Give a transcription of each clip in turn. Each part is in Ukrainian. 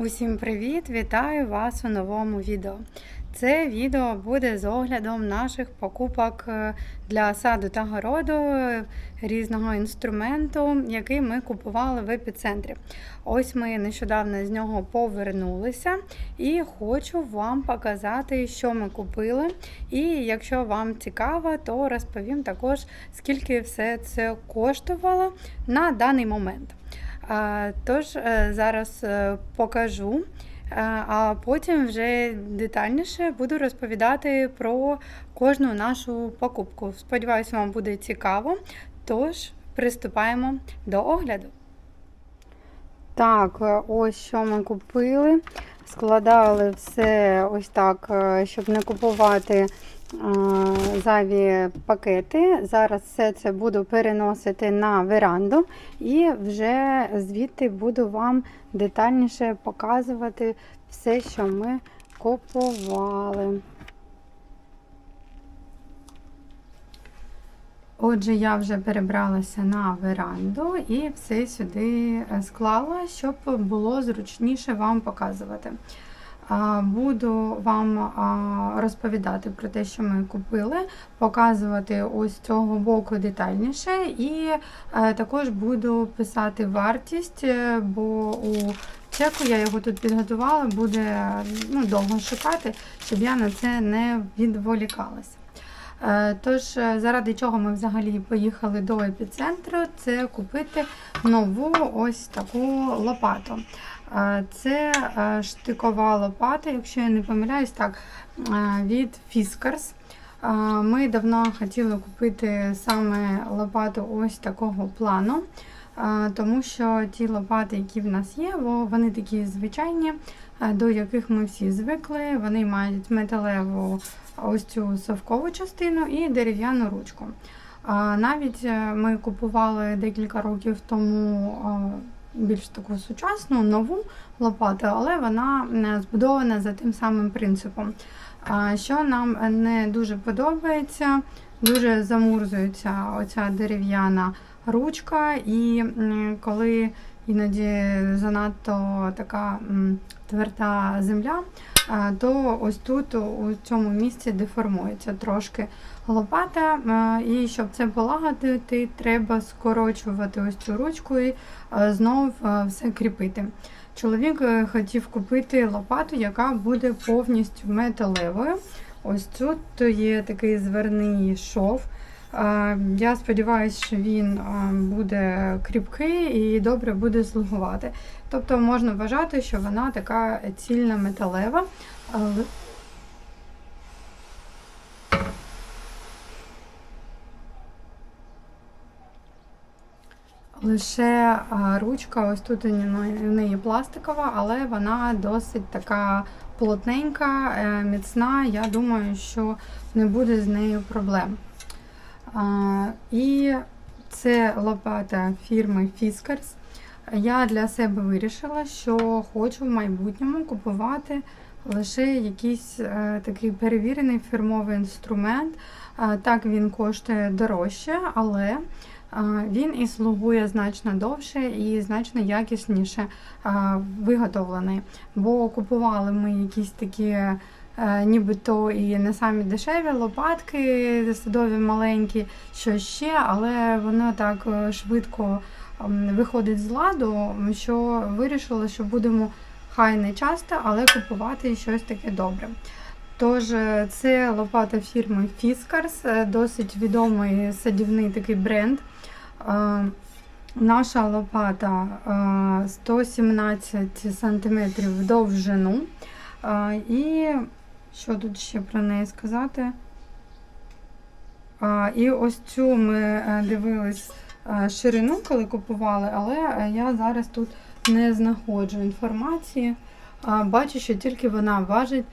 Усім привіт! Вітаю вас у новому відео. Це відео буде з оглядом наших покупок е, для саду та городу е, різного інструменту, який ми купували в епіцентрі. Ось ми нещодавно з нього повернулися і хочу вам показати, що ми купили. І якщо вам цікаво, то розповім також, скільки все це коштувало на даний момент. Тож е, зараз е, покажу, е, а потім вже детальніше буду розповідати про кожну нашу покупку. Сподіваюся, вам буде цікаво. Тож приступаємо до огляду. Так, ось що ми купили. Складали все ось так, щоб не купувати зайві пакети. Зараз все це буду переносити на веранду і вже звідти буду вам детальніше показувати все, що ми купували. Отже, я вже перебралася на веранду і все сюди склала, щоб було зручніше вам показувати. Буду вам розповідати про те, що ми купили, показувати ось цього боку детальніше, і також буду писати вартість, е, бо у чеку я його тут підготувала, буде ну, довго шукати, щоб я на це не відволікалася. Е, тож, е, заради чого ми взагалі поїхали до епіцентру, це купити нову ось таку лопату. Це штикова лопата, якщо я не помиляюсь, так, від Fiskars. Ми давно хотіли купити саме лопату ось такого плану, тому що ті лопати, які в нас є, вони такі звичайні, до яких ми всі звикли. Вони мають металеву ось цю совкову частину і дерев'яну ручку. Навіть е, ми купували декілька років тому більш таку сучасну нову лопату, але вона збудована за тим самим принципом. Що нам не дуже подобається, дуже замурзується оця дерев'яна ручка, і коли іноді занадто така тверда земля, то ось тут у цьому місці деформується трошки лопата. І щоб це полагодити, треба скорочувати ось цю ручку і знову все кріпити. Чоловік е, хотів купити лопату, яка буде повністю металевою. Ось тут є такий зверний шов. Я сподіваюся, що він буде кріпкий і добре буде слугувати. Тобто можна вважати, що вона така цільна металева. Лише ручка, ось тут у неї пластикова, але вона досить така плотненька, е, міцна. Я думаю, що не буде з нею проблем. І це лопата фірми Fiskars. Я для себе вирішила, що хочу в майбутньому купувати лише якийсь е, такий перевірений фірмовий інструмент. Е, так, він коштує дорожче, але він і слугує значно довше і значно якісніше виготовлений. Бо купували ми якісь такі. Нібито і не самі дешеві лопатки, садові маленькі, що ще, але воно так швидко виходить з ладу, що вирішила, що будемо хай не часто, але купувати щось таке добре. Тож, е, це лопата фірми Fiskars, е, досить відомий садівний такий бренд. Е, наша лопата 117 см в довжину. І що тут ще про неї сказати? І ось цю ми дивились ширину, коли купували, але я зараз тут не знаходжу інформації. Бачу, що тільки вона важить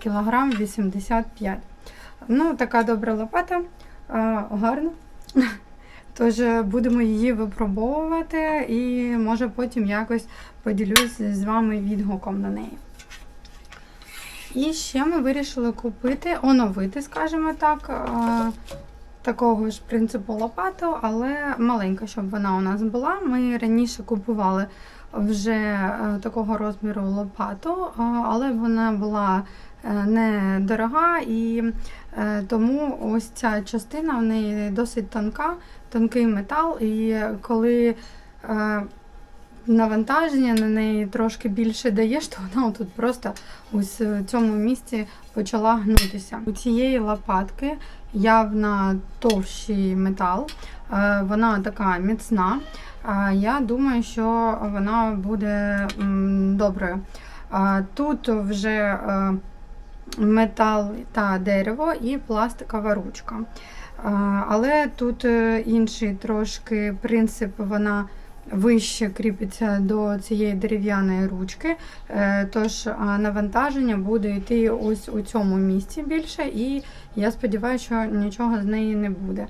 кілограм 85 Ну, така добра лопата, гарна. Тож будемо її випробовувати і, може, потім якось поділюсь з вами відгуком на неї. І ще ми вирішили купити, оновити, скажімо так, такого ж принципу лопату, але маленька, щоб вона у нас була. Ми раніше купували вже е, такого розміру лопату, але вона була е, недорога і е, тому ось ця частина в неї досить тонка, тонкий метал, і коли навантаження на неї трошки більше даєш, то вона тут просто ось в цьому місці почала гнутися. У цієї лопатки явно товщий метал, е, вона така міцна. Е, Я думаю, що вона буде доброю. Е, Тут вже метал та дерево і пластикова ручка. Але тут інший трошки принцип, вона вище кріпиться до цієї дерев'яної ручки, е, тож навантаження буде йти ось у цьому місці більше, і я сподіваюся, що нічого з неї не буде.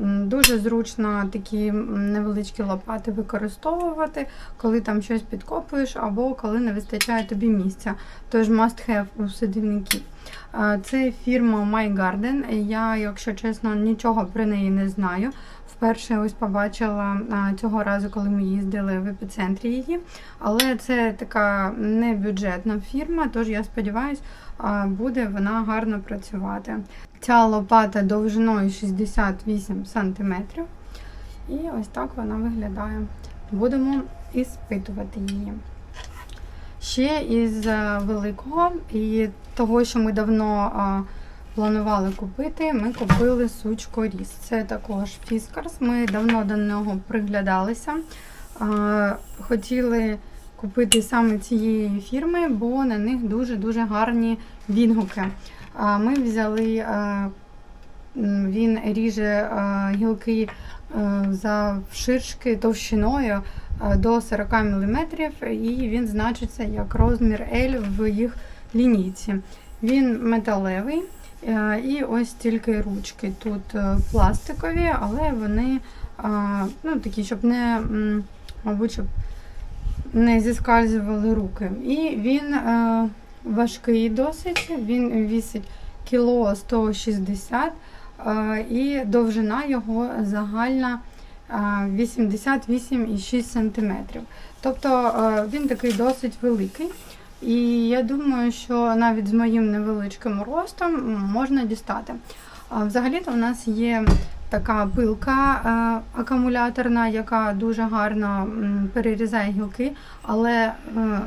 Дуже зручно такі невеличкі лопати використовувати, коли там щось підкопуєш, або коли не вистачає тобі місця. Тож must have у садівників. Е, Це фірма My. Я, якщо чесно, нічого про неї не знаю. Вперше ось побачила цього разу, коли ми їздили в епіцентрі її. Але це така небюджетна фірма, тож я сподіваюся, буде вона гарно працювати. Ця лопата довжиною 68 см. І ось так вона виглядає. Будемо іспитувати її. Ще із е, великого і того, що ми давно планували купити, ми купили сучкоріз. Це також фіскарс. Ми давно до нього приглядалися. Хотіли купити саме цієї фірми, бо на них дуже-дуже гарні відгуки. Ми взяли, він ріже гілки а, завширшки товщиною до 40 мм, і він значиться як розмір L в їх лінійці. Він металевий. Е, І ось тільки ручки тут е, пластикові, але вони ну, такі, щоб не, мабуть, щоб не зіскальзували руки. І він е, важкий досить, він вісить кіло 160 е, і довжина його загальна е, 88,6 см. Тобто е, він такий досить великий. І я думаю, що навіть з моїм невеличким ростом можна дістати. Взагалі-то у нас є така пилка е, акумуляторна, яка дуже гарно перерізає гілки, але е,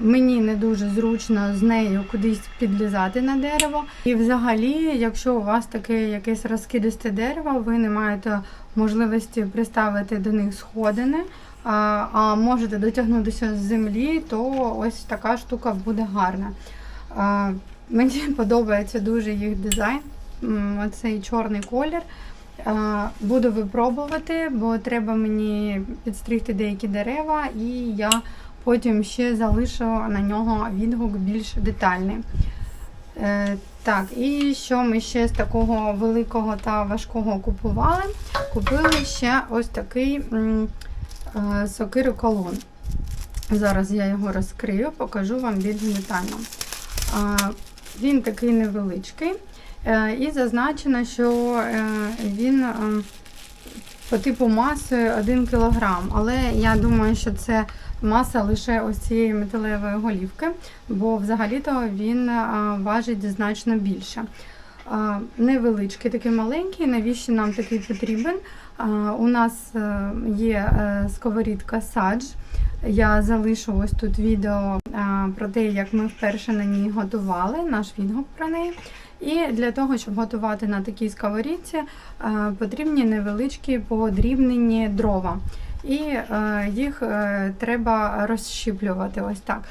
мені не дуже зручно з нею кудись підлізати на дерево. І взагалі, якщо у вас таке якесь розкидисте дерево, ви не маєте можливості приставити до них сходини а, а можете дотягнутися з землі, то ось така штука буде гарна. А, мені подобається дуже їх дизайн, оцей чорний колір. Буду випробувати, бо треба мені підстригти деякі дерева, і я потім ще залишу на нього відгук більш детальний. Е, так, і що ми ще з такого великого та важкого купували? Купили ще ось такий. Е, сокиру колон. Зараз я його розкрию, покажу вам більш детально. Він такий невеличкий, е, і зазначено, що е, він е, по типу маси 1 кг, але я думаю, що це маса лише ось цієї металевої голівки, бо взагалі-то він е, важить значно більше. Невеличкий, такий маленький, навіщо нам такий потрібен? У нас е, є е, сковорідка садж. Я залишу ось тут відео про те, як ми вперше на ній готували, наш відгук про неї. І для того, щоб готувати на такій сковорідці, е, потрібні невеличкі подрібнені дрова. І е, їх е, треба розщіплювати ось так.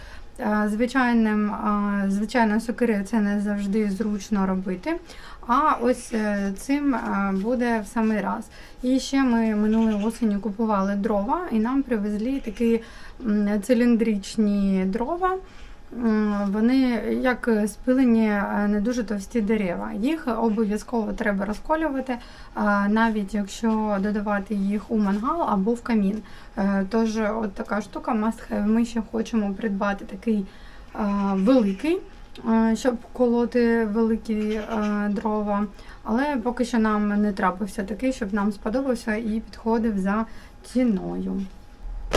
Е, Звичайним, е, звичайно, сокири це не завжди зручно робити. А ось е, цим е, буде в самий раз. І ще ми минулої осені купували дрова, і нам привезли такі циліндричні дрова. Вони як спилені е, не дуже товсті дерева. Їх обов'язково треба розколювати, навіть якщо додавати їх у мангал або в камін. Тож, от така штука must have. Ми ще хочемо придбати такий великий. Е, щоб колоти великі е, дрова. Але поки що нам не трапився такий, щоб нам сподобався і підходив за ціною.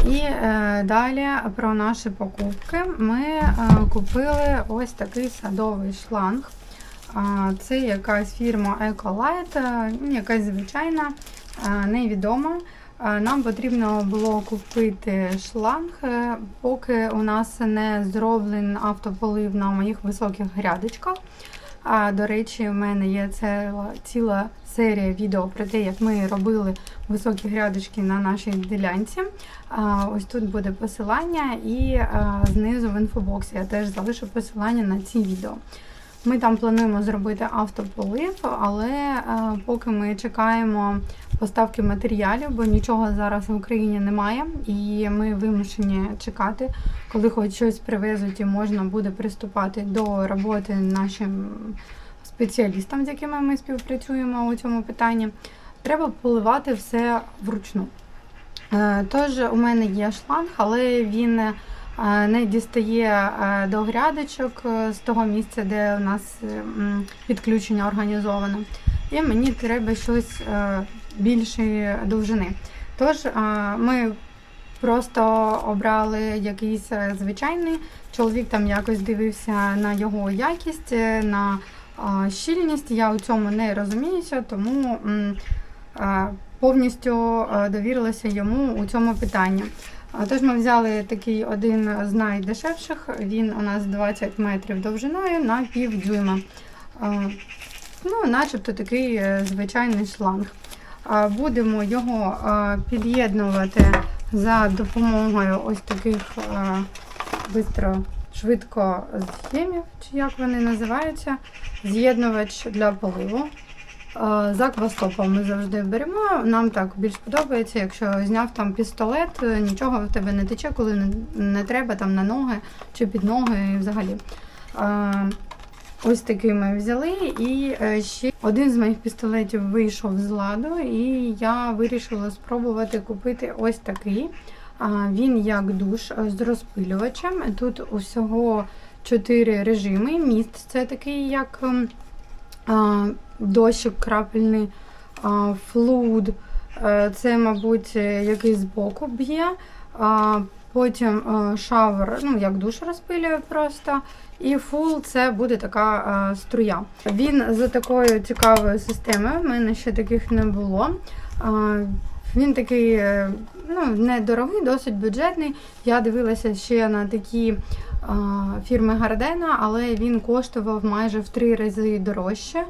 І е, далі про наші покупки. Ми е, купили ось такий садовий шланг. А, Це якась фірма Ecolite, е, якась звичайна, е, невідома. Нам потрібно було купити шланг, е, поки у нас не зроблений автополив на моїх високих грядочках. А, До речі, в мене є ціла, ціла серія відео про те, як ми робили високі грядочки на нашій ділянці. А, Ось тут буде посилання, і а, знизу в інфобоксі я теж залишу посилання на ці відео. Ми там плануємо зробити автополив, але е, поки ми чекаємо поставки матеріалів, бо нічого зараз в Україні немає, і ми вимушені чекати, коли хоч щось привезуть і можна буде приступати до роботи нашим спеціалістам, з якими ми співпрацюємо у цьому питанні. Треба поливати все вручну. Е, Тож у мене є шланг, але він е, не дістає е, до грядочок е, з того місця, де у нас е, підключення організовано. І мені треба щось е, більшої довжини. Тож е, ми просто обрали якийсь е, звичайний. Чоловік там якось дивився на його якість, е, на е, щільність. Я у цьому не розуміюся, тому е, повністю е, довірилася йому у цьому питанні. Тож ми взяли такий один з найдешевших. Він у нас 20 метрів довжиною на пів дюйма. Ну, начебто такий е, звичайний шланг. Будемо його е, під'єднувати за допомогою ось таких е, бистро, швидко схемів, чи як вони називаються, з'єднувач для поливу. Е, За квастопом ми завжди беремо. Нам так більш подобається, якщо зняв там пістолет, е, нічого в тебе не тече, коли не, треба там на ноги чи під ноги взагалі. Е, Ось такий ми взяли. І ще один з моїх пістолетів вийшов з ладу, і я вирішила спробувати купити ось такий. Він як душ з розпилювачем. Тут усього 4 режими. Міст це такий, як ем, дощик крапельний, флуд. е, Це, мабуть, е, який збоку б'є. Потім е, шавер, ну як душ розпилює просто. І фул це буде така струя. Він за такою цікавою системою. В мене ще таких не було. Він такий ну, недорогий, досить бюджетний. Я дивилася ще на такі фірми Гардена, але він коштував майже в три рази дорожче.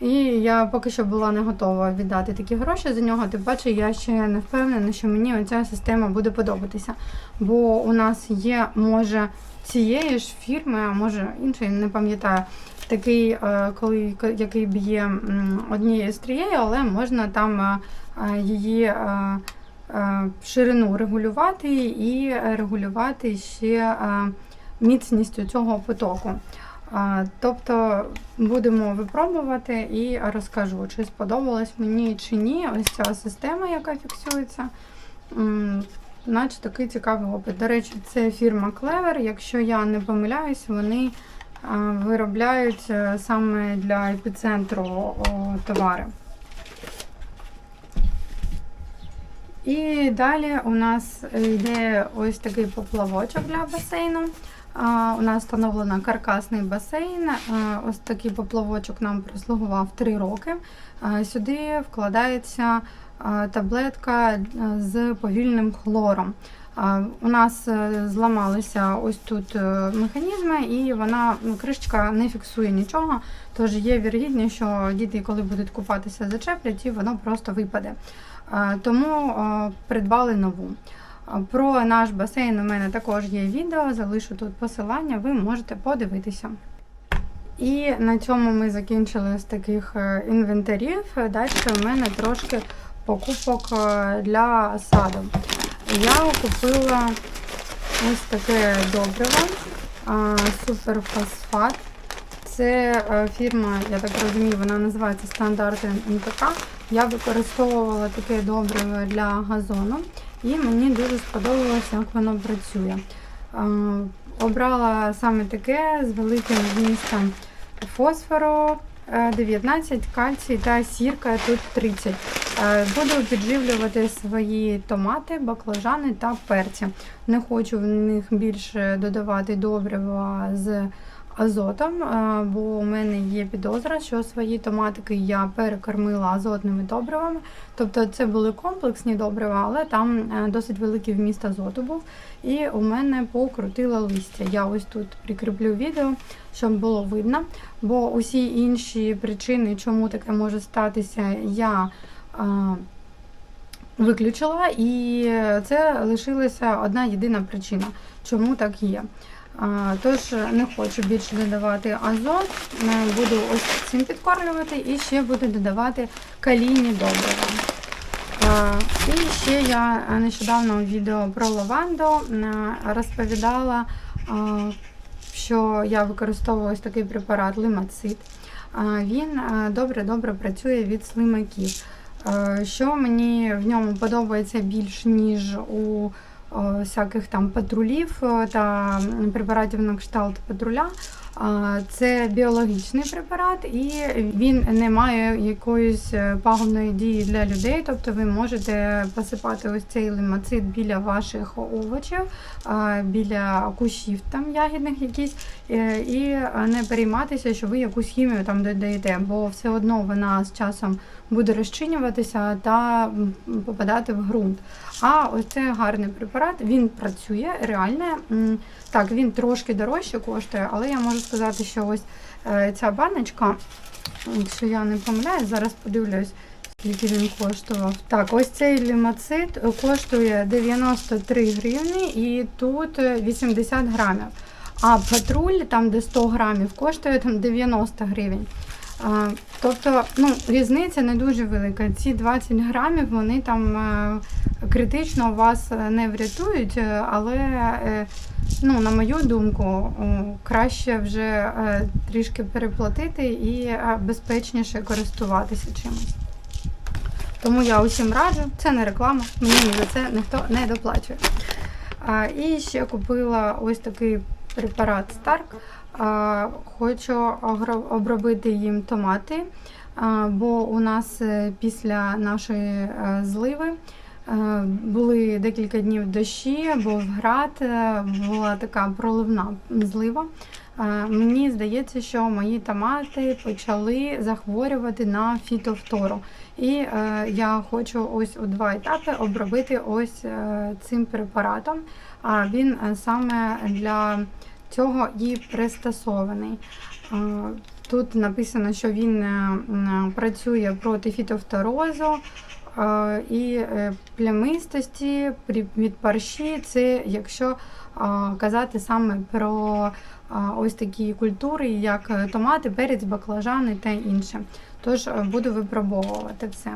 І я поки що була не готова віддати такі гроші за нього. Тим паче, я ще не впевнена, що мені оця система буде подобатися. Бо у нас є, може, цієї ж фірми, а може іншої, не пам'ятаю, такий, е, коли який б'є однією стрією, але можна там е, її е, ширину регулювати і регулювати ще е, міцність цього потоку. Тобто будемо випробувати і розкажу, чи сподобалось мені чи ні. Ось ця система, яка фіксується. Наче такий цікавий опит. До речі, це фірма Clever. Якщо я не помиляюсь, вони виробляють е, саме для епіцентру товари. І далі у нас йде ось такий поплавочок для басейну. У нас встановлено каркасний басейн. Ось такий поплавочок нам прослугував 3 роки. Сюди вкладається таблетка е, з повільним хлором. У нас е, зламалися ось тут е, механізми, і вона ну, кришечка не фіксує нічого. Тож є вірогідність, що діти, коли будуть купатися, зачеплять, і воно просто випаде. Тому а, придбали нову. Про наш басейн у мене також є відео, залишу тут посилання, ви можете подивитися. І на цьому ми закінчили з таких е, інвентарів. Далі у мене трошки покупок е, для саду. Я купила ось таке добриво е, суперфосфат. Це фірма, я так розумію, вона називається Стандарт НПК. Я використовувала таке добриво для газону, і мені дуже сподобалося, як воно працює. Е, обрала саме таке з великим вмістом фосфору. е, 19 кальцій та сірка тут 30. Е, Буду підживлювати свої томати, баклажани та перці. Не хочу в них більше додавати добрива з азотом, бо у мене є підозра, що свої томатики я перекормила азотними добривами. Тобто це були комплексні добрива, але там е, досить великий вміст азоту був. І у мене покрутило листя. Я ось тут прикріплю відео, щоб було видно. Бо усі інші причини, чому таке може статися, я виключила, і це лишилася одна єдина причина, чому так є. Тож не хочу більше додавати азот, е, буду ось цим підкормлювати і ще буду додавати калійні добрива. І ще я нещодавно у відео про лаванду е, розповідала, що я використовую ось такий препарат лимацит. Він добре-добре працює від слимаків. Е, Що мені в ньому подобається більш ніж у е, всяких там патрулів е, та препаратів на кшталт патруля. Це біологічний препарат, і він не має якоїсь е, пагубної дії для людей. Тобто ви можете посипати ось цей лимацит біля ваших овочів, біля кущів там ягідних якісь, е, і не перейматися, що ви якусь хімію там додаєте, бо все одно вона з часом буде розчинюватися та попадати в ґрунт. А ось це гарний препарат, він працює реально. Так, він трошки дорожче коштує, але я можу сказати, що ось е, ця баночка, якщо я не помиляюсь, зараз подивлюсь. Скільки він коштував? Так, ось цей лімацит коштує 93 гривні і тут е, 80 грамів. А патруль, там де 100 грамів, коштує там 90 гривень. А, Тобто ну, різниця не дуже велика. Ці 20 грамів вони там е, критично вас е, не врятують, але, ну, на мою думку, краще вже е, трішки переплатити і е, безпечніше користуватися чимось. Тому я усім раджу, це не реклама, мені за це ніхто не доплачує. І ще купила ось такий препарат Stark. Хочу обробити їм томати, бо у нас е, після нашої зливи були декілька днів дощі, був град, е, була така проливна злива. Е, Мені здається, що мої томати почали захворювати на фітофтору. І е, я хочу ось у два етапи обробити ось е, цим препаратом. А він е, саме для цього і пристосований. Е, Тут написано, що він е, працює проти фітофторозу е, і е, плямистості від парші. Це якщо казати саме про ось такі культури, як е, томати, перець, баклажани та інше. Тож е, буду випробовувати все.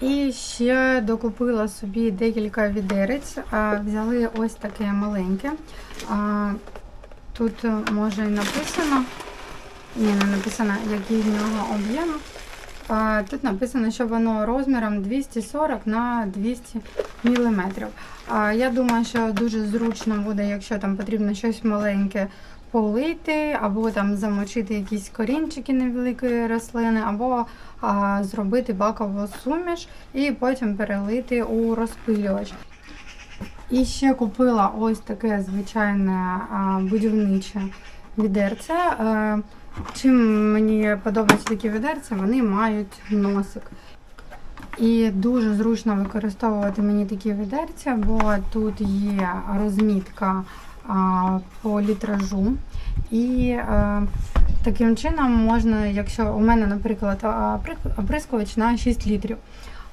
І ще докупила собі декілька відерець. Взяли ось таке маленьке. Тут може і написано. Ні, не написано, який в нього об'єм. Тут написано, що воно розміром 240 на 200 мм. Я думаю, що дуже зручно буде, якщо там потрібно щось маленьке полити, або там замочити якісь корінчики невеликої рослини, або а, зробити бакову суміш і потім перелити у розпилювач. І ще купила ось таке звичайне будівниче відерце. Чим мені подобаються такі відерця, вони мають носик. І дуже зручно використовувати мені такі відерця, бо тут є розмітка а, по літражу. І е, таким чином можна, якщо у мене, наприклад, а, при- оприскувач на 6 літрів.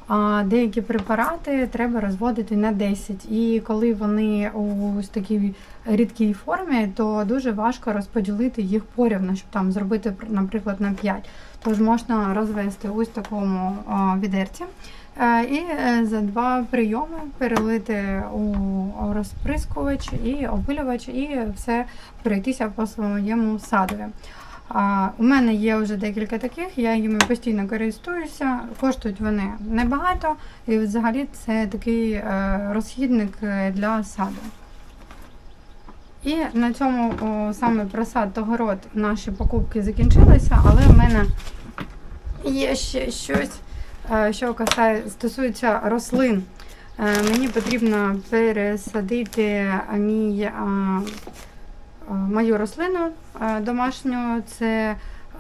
А деякі препарати треба розводити на 10. І коли вони у такій рідкій формі, то дуже важко розподілити їх порівну, щоб там зробити, наприклад, на 5. Тож можна розвести ось в такому відерці. Е, І е, за два прийоми перелити у розприскувач і опилювач, і все пройтися по своєму садові. А, у мене є вже декілька таких, я їми постійно користуюся. Коштують вони небагато, і взагалі це такий е, розхідник е, для саду. І на цьому о, саме просад та город наші покупки закінчилися, але в мене є ще щось, е, що касає, стосується рослин. Мені потрібно пересадити мій, мою рослину е, домашню. Це е,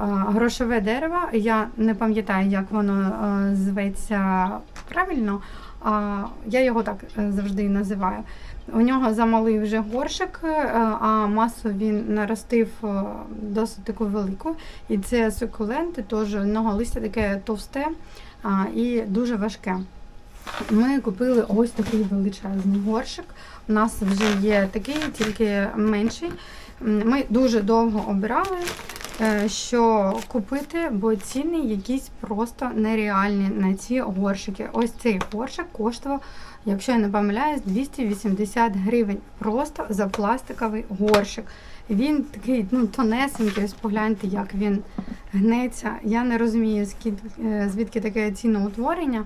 грошове дерево. Я не пам'ятаю, як воно е, зветься правильно. а Я його так е, завжди називаю. У нього замалий вже горшик, е, а масу він наростив е, досить таку велику. І це сукуленти, теж одного листя таке товсте і дуже важке. Ми купили ось такий величезний горшик. У нас вже є такий, тільки менший. Ми дуже довго обирали, е, що купити, бо ціни якісь просто нереальні на ці горшики. Ось цей горшик коштував, якщо я не помиляюсь, 280 гривень просто за пластиковий горшик. Він такий ну, тонесенький, ось погляньте, як він гнеться. Я не розумію, е, звідки таке ціноутворення.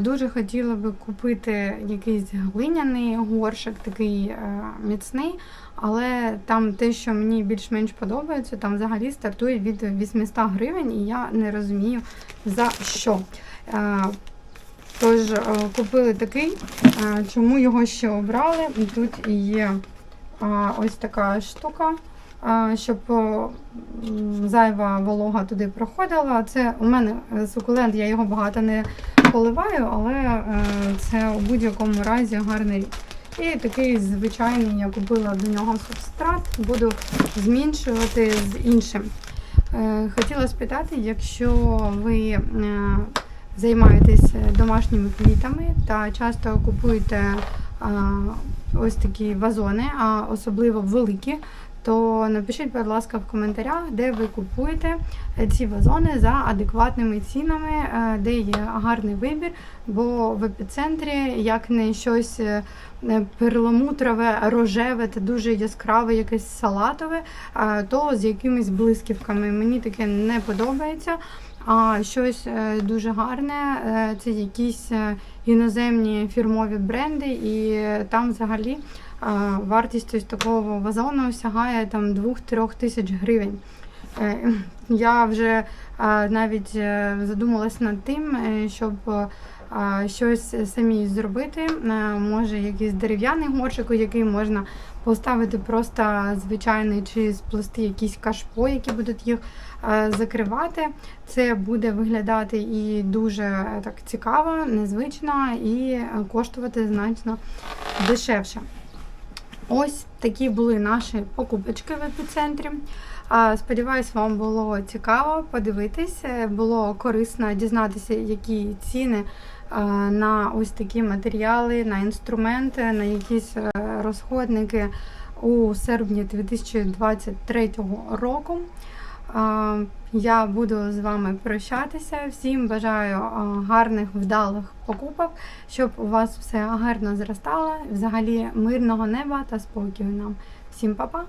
Дуже хотіла би купити якийсь глиняний горшик, такий е, міцний, але там те, що мені більш-менш подобається, там взагалі стартує від 800 гривень, і я не розумію за що. Е, Тож е, купили такий, чому його ще обрали? Тут є ось така штука. Щоб зайва волога туди проходила. Це у мене сукулент, я його багато не поливаю, але е, це у будь-якому разі гарний рік. І такий звичайний я купила до нього субстрат, буду зміншувати з іншим. Е, Хотіла спитати, якщо ви е, займаєтесь домашніми квітами та часто купуєте ось такі вазони, а особливо великі, то напишіть, будь ласка, в коментарях, де ви купуєте ці вазони за адекватними цінами, е, де є гарний вибір, бо в епіцентрі як не щось е, перламутрове, рожеве та дуже яскраве, якесь салатове, е, то з якимись блисківками. Мені таке не подобається. А щось дуже гарне, це якісь іноземні фірмові бренди, і там взагалі вартість ось такого вазону сягає там 2-3 тисяч гривень. Е, Я вже навіть е, задумалась над тим, е, щоб щось самі зробити. Може, якийсь дерев'яний горшик, який можна поставити просто звичайний чи сплести якісь кашпо, які будуть їх закривати. Це буде виглядати і дуже так цікаво, незвично і коштувати значно дешевше. Ось такі були наші покупочки в епіцентрі. Сподіваюсь, вам було цікаво подивитись, е, було корисно дізнатися, які ціни е, на ось такі матеріали, на інструменти, на якісь е, розходники у серпні 2023 року. Я буду з вами прощатися. Всім бажаю гарних, вдалих покупок, щоб у вас все гарно зростало. Взагалі мирного неба та спокою нам. Всім па-па!